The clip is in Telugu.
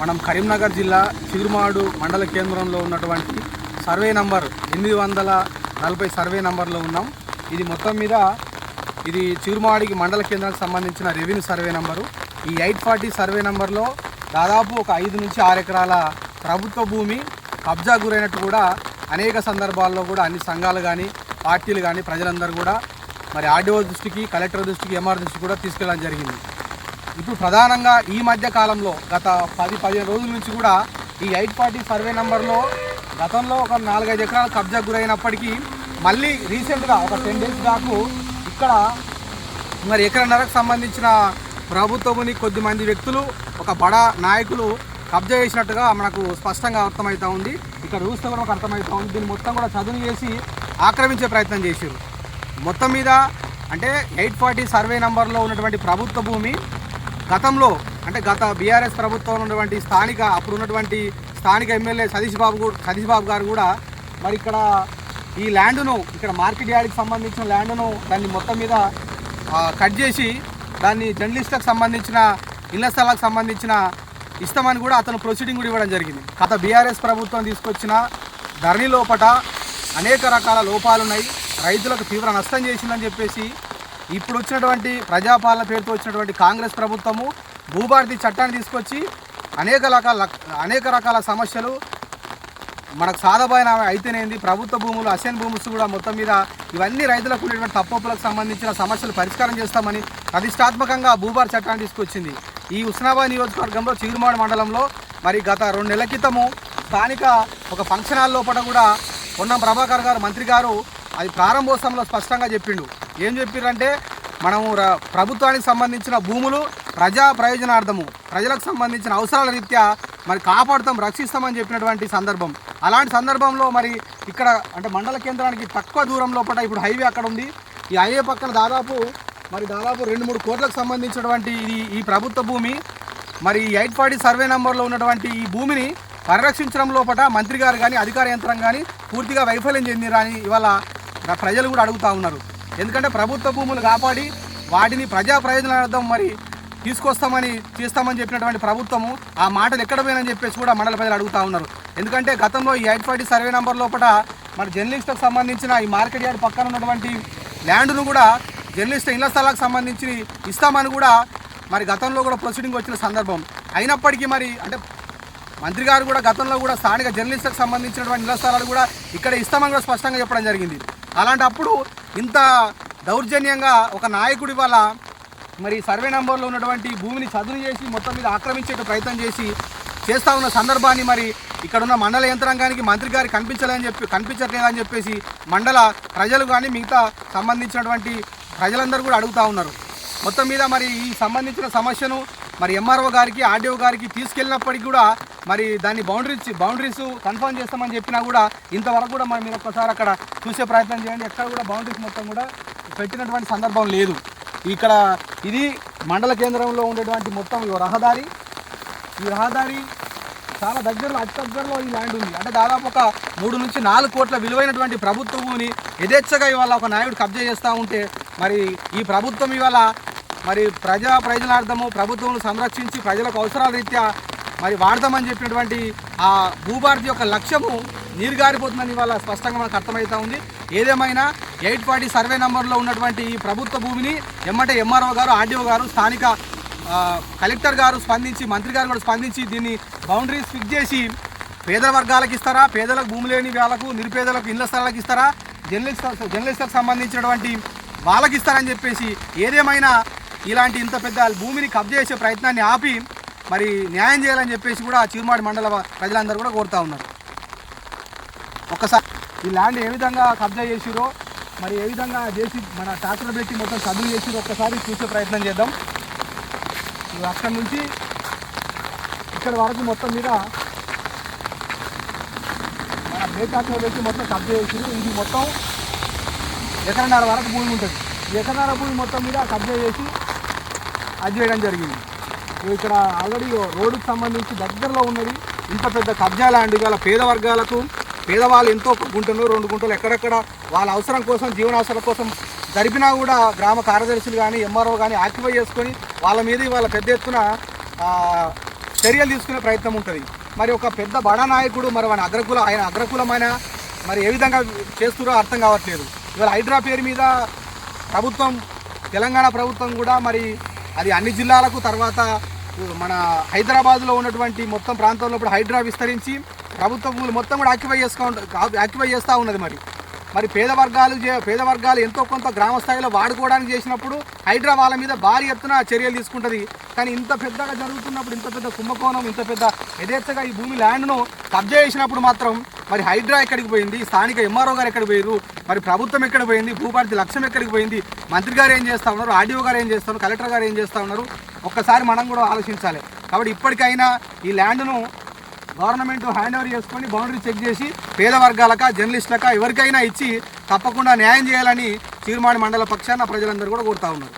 మనం కరీంనగర్ జిల్లా చిగురుమాడు మండల కేంద్రంలో ఉన్నటువంటి సర్వే నంబర్ ఎనిమిది వందల నలభై సర్వే నంబర్లో ఉన్నాం. ఇది మొత్తం మీద ఇది చిగురుమాడికి మండల కేంద్రానికి సంబంధించిన రెవెన్యూ సర్వే నంబరు. ఈ ఎయిట్ ఫార్టీ సర్వే నంబర్లో దాదాపు ఒక ఐదు నుంచి ఆరు ఎకరాల ప్రభుత్వ భూమి కబ్జా గురైనట్టు కూడా అనేక సందర్భాల్లో కూడా అన్ని సంఘాలు కానీ పార్టీలు కానీ ప్రజలందరూ కూడా మరి ఆర్డీఓ దృష్టికి కలెక్టర్ దృష్టికి ఎంఆర్ దృష్టికి కూడా తీసుకెళ్ళడం జరిగింది. ఇప్పుడు ప్రధానంగా ఈ మధ్య కాలంలో గత పది పదిహేను రోజుల నుంచి కూడా ఈ ఎయిట్ ఫార్టీ సర్వే నెంబర్లో గతంలో ఒక నాలుగైదు ఎకరాలు కబ్జా గురైనప్పటికీ మళ్ళీ రీసెంట్గా ఒక టెన్ డేస్ దాకు ఇక్కడ మరి ఎకరన్నరకు సంబంధించిన ప్రభుత్వముని కొద్దిమంది వ్యక్తులు ఒక బడా నాయకులు కబ్జా చేసినట్టుగా మనకు స్పష్టంగా అర్థమవుతూ ఉంది. ఇక్కడ చూస్తే కూడా మనకు అర్థమవుతూ ఉంది. దీన్ని మొత్తం కూడా చదును చేసి ఆక్రమించే ప్రయత్నం చేశారు మొత్తం మీద అంటే ఎయిట్ ఫార్టీ సర్వే నంబర్లో ఉన్నటువంటి ప్రభుత్వ భూమి గతంలో అంటే గత బీఆర్ఎస్ ప్రభుత్వం ఉన్నటువంటి స్థానిక అప్పుడు ఉన్నటువంటి స్థానిక ఎమ్మెల్యే సతీష్ బాబు కూడా సతీష్ బాబు గారు కూడా మరి ఇక్కడ ఈ ల్యాండ్ను ఇక్కడ మార్కెట్ యార్డ్కి సంబంధించిన ల్యాండ్ను దాన్ని మొత్తం మీద కట్ చేసి దాన్ని జర్నలిస్టులకు సంబంధించిన ఇళ్ళ స్థలాలకు సంబంధించిన ఇస్తామని కూడా అతను ప్రొసీడింగ్ కూడా ఇవ్వడం జరిగింది. గత బీఆర్ఎస్ ప్రభుత్వం తీసుకొచ్చిన ధరణి లోపట అనేక రకాల లోపాలున్నాయి. రైతులకు తీవ్ర నష్టం చేసిందని చెప్పేసి ఇప్పుడు వచ్చినటువంటి ప్రజాపాలన పేరుతో వచ్చినటువంటి కాంగ్రెస్ ప్రభుత్వము భూభారతి చట్టాన్ని తీసుకొచ్చి అనేక రకాల అనేక రకాల సమస్యలు మనకు సాధమైన అయితేనేంది ప్రభుత్వ భూములు అసెన్ భూములు కూడా మొత్తం మీద ఇవన్నీ రైతులకు ఉండేటువంటి తప్పొప్పులకు సంబంధించిన సమస్యలు పరిష్కారం చేస్తామని ప్రతిష్టాత్మకంగా భూభార చట్టాన్ని తీసుకొచ్చింది. ఈ ఉస్నాబాద్ నియోజకవర్గంలో చిగురుమాడ మండలంలో మరి గత రెండు నెలల క్రితము స్థానిక ఒక ఫంక్షన్ హాల్ లోపల కూడా పొన్నం ప్రభాకర్ గారు మంత్రి గారు అది ప్రారంభోత్సవంలో స్పష్టంగా చెప్పిండు. ఏం చెప్పిండ్రంటే మనము ర- ప్రభుత్వానికి సంబంధించిన భూములు ప్రజా ప్రయోజనార్థము ప్రజలకు సంబంధించిన అవసరాల రీత్యా మరి కాపాడుతాం రక్షిస్తామని చెప్పినటువంటి సందర్భం. అలాంటి సందర్భంలో మరి ఇక్కడ అంటే మండల కేంద్రానికి తక్కువ దూరం లోపల ఇప్పుడు హైవే అక్కడ ఉంది. ఈ హైవే పక్కన దాదాపు మరి దాదాపు రెండు మూడు కోట్లకు సంబంధించినటువంటి ఇది ఈ ప్రభుత్వ భూమి. మరి ఎయిట్ ఫార్టీ సర్వే నెంబర్లో ఉన్నటువంటి ఈ భూమిని పరిరక్షించడం లోపల మంత్రి గారు కానీ అధికార యంత్రం కానీ పూర్తిగా వైఫల్యం చెందిరని ఇవాళ ప్రజలు కూడా అడుగుతా ఉన్నారు. ఎందుకంటే ప్రభుత్వ భూములు కాపాడి వాటిని ప్రజా ప్రయోజనార్థం మరి తీసుకొస్తామని చేస్తామని చెప్పినటువంటి ప్రభుత్వము ఆ మాటలు ఎక్కడ పోయినని చెప్పేసి కూడా మండల ప్రజలు అడుగుతా ఉన్నారు. ఎందుకంటే గతంలో ఈ ఎయిట్ ఫార్టీ సర్వే నెంబర్ లోపల మన జర్నలిస్టులకు సంబంధించిన ఈ మార్కెట్ యార్డ్ పక్కన ఉన్నటువంటి ల్యాండ్ను కూడా జర్నలిస్ట్ ఇళ్ళ స్థలాలకు సంబంధించి ఇస్తామని కూడా మరి గతంలో కూడా ప్రొసీడింగ్ వచ్చిన సందర్భం. అయినప్పటికీ మరి అంటే మంత్రి గారు కూడా గతంలో కూడా స్థానిక జర్నలిస్టులకు సంబంధించినటువంటి ఇళ్ళ స్థలాలు కూడా ఇక్కడ ఇస్తామని కూడా స్పష్టంగా చెప్పడం జరిగింది. అలాంటప్పుడు ఇంత దౌర్జన్యంగా ఒక నాయకుడి వల్ల మరి సర్వే నెంబర్లో ఉన్నటువంటి భూమిని చదును చేసి మొత్తం మీద ఆక్రమించే ప్రయత్నం చేసి చేస్తూ ఉన్న సందర్భాన్ని మరి ఇక్కడ ఉన్న మండల యంత్రాంగానికి మంత్రి గారికి కనిపించలేదని చెప్పి కనిపించట్లేదని చెప్పేసి మండల ప్రజలు కానీ మిగతా సంబంధించినటువంటి ప్రజలందరూ కూడా అడుగుతా ఉన్నారు. మొత్తం మీద మరి ఈ సంబంధించిన సమస్యను మరి ఎంఆర్ఓ గారికి ఆర్డీఓ గారికి తీసుకెళ్ళినప్పటికీ కూడా మరి దాన్ని బౌండరీస్ బౌండరీస్ కన్ఫర్మ్ చేస్తామని చెప్పినా కూడా ఇంతవరకు కూడా మరి మీరు ఒక్కసారి అక్కడ చూసే ప్రయత్నం చేయండి. ఎక్కడ కూడా బౌండరీస్ మొత్తం కూడా పెట్టినటువంటి సందర్భం లేదు. ఇక్కడ ఇది మండల కేంద్రంలో ఉండేటువంటి మొత్తం ఈ రహదారి. ఈ రహదారి చాలా దగ్గరలో అతి దగ్గరలో ఈ ల్యాండ్ ఉంది. అంటే దాదాపు ఒక మూడు నుంచి నాలుగు కోట్ల విలువైనటువంటి ప్రభుత్వ భూమిని యథేచ్ఛగా ఇవాళ ఒక నాయుడు కబ్జా చేస్తూ ఉంటే మరి ఈ ప్రభుత్వం ఇవాళ మరి ప్రజా ప్రయోజనార్థము ప్రభుత్వం సంరక్షించి ప్రజలకు అవసరాల రీత్యా మరి వాడదామని చెప్పినటువంటి ఆ భూభారతి యొక్క లక్ష్యము నీరుగారిపోతుందని ఇవాళ స్పష్టంగా మనకు అర్థమవుతా ఉంది. ఏదేమైనా ఎయిట్ ఫార్టీ సర్వే నెంబర్లో ఉన్నటువంటి ఈ ప్రభుత్వ భూమిని ఎమ్మటే ఎంఆర్ఓ గారు ఆర్డీఓ గారు స్థానిక కలెక్టర్ గారు స్పందించి మంత్రి గారు కూడా స్పందించి దీన్ని బౌండరీస్ ఫిక్స్ చేసి పేద వర్గాలకు ఇస్తారా? పేదలకు భూమి లేని వాళ్ళకు నిరుపేదలకు ఇళ్ళ స్థలాలకు ఇస్తారా? జర్నలిస్ట్ జర్నలిస్టులకు సంబంధించినటువంటి వాళ్ళకి ఇస్తారని చెప్పేసి ఏదేమైనా ఇలాంటి ఇంత పెద్ద భూమిని కబ్జేసే చేసే ప్రయత్నాన్ని ఆపి మరి న్యాయం చేయాలని చెప్పేసి కూడా చిరుమాడి మండల ప్రజలందరూ కూడా కోరుతా ఉన్నారు. ఒక్కసారి ఈ ల్యాండ్ ఏ విధంగా కబ్జా చేసిరో మరి ఏ విధంగా చేసి మన ట్రాక్టర్ పెట్టి మొత్తం చదువు చేసిరో ఒక్కసారి చూసే ప్రయత్నం చేద్దాం. అక్కడి నుంచి ఇక్కడ వరకు మొత్తం మీద మన బేకాట్లో పెట్టి మొత్తం కబ్జా చేసిరు. ఇది మొత్తం ఎకరన్నర వరకు భూమి ఉంటుంది. ఎకరన్నర భూమి మొత్తం మీద కబ్జా చేసి అది చేయడం జరిగింది ఇక్కడ ఆల్రెడీ రోడ్డుకు సంబంధించి దగ్గరలో ఉన్నది ఇంత పెద్ద కబ్జా లాంటి గల పేద వర్గాలకు పేదవాళ్ళు ఎంతో గుంటలు రెండు గుంటలు ఎక్కడెక్కడ వాళ్ళ అవసరం కోసం జీవనావసరం కోసం జరిపినా కూడా గ్రామ కార్యదర్శులు కానీ ఎంఆర్ఓ కానీ ఆక్యుపై చేసుకొని వాళ్ళ మీద వాళ్ళ పెద్ద ఎత్తున చర్యలు తీసుకునే ప్రయత్నం ఉంటుంది. మరి ఒక పెద్ద బడా నాయకుడు మరి ఆయన అగ్రకుల ఆయన అగ్రకులమైన మరి ఏ విధంగా చేస్తున్నారో అర్థం కావట్లేదు. ఇవాళ హైడ్రా పేరు మీద ప్రభుత్వం తెలంగాణ ప్రభుత్వం కూడా మరి అది అన్ని జిల్లాలకు తర్వాత మన హైదరాబాద్లో ఉన్నటువంటి మొత్తం ప్రాంతంలో ఇప్పుడు హైడ్రా విస్తరించి ప్రభుత్వ భూములు మొత్తం కూడా ఆక్యుపై చేసుకో ఆక్యుపై చేస్తూ ఉన్నది మరి. మరి పేద వర్గాలు చే- పేద వర్గాలు ఎంతో కొంత గ్రామ స్థాయిలో వాడుకోవడానికి చేసినప్పుడు హైడ్రా వాళ్ళ మీద భారీ ఎత్తున చర్యలు తీసుకుంటుంది. కానీ ఇంత పెద్దగా జరుగుతున్నప్పుడు ఇంత పెద్ద కుంభకోణం ఇంత పెద్ద యథేచ్ఛగా ఈ భూమి ల్యాండ్ను కబ్జా చేసినప్పుడు మాత్రం మరి హైడ్రా ఎక్కడికి పోయింది? స్థానిక ఎంఆర్ఓ గారు ఎక్కడికి పోయారు? మరి ప్రభుత్వం ఎక్కడ పోయింది? భూపార్తి లక్ష్యం ఎక్కడికి పోయింది? మంత్రి గారు ఏం చేస్తూ ఉన్నారు? ఆర్డీఓ గారు ఏం చేస్తారు కలెక్టర్ గారు ఏం చేస్తూ ఉన్నారు? ఒక్కసారి మనం కూడా ఆలోచించాలి. కాబట్టి ఇప్పటికైనా ఈ ల్యాండ్ను గవర్నమెంట్ హ్యాండ్ ఓవర్ చేసుకొని బౌండరీ చెక్ చేసి పేద వర్గాలక జర్నలిస్టులక ఎవరికైనా ఇచ్చి తప్పకుండా న్యాయం చేయాలని చీర్మాడి మండల పక్షాన ప్రజలందరూ కూడా కోరుతా ఉన్నారు.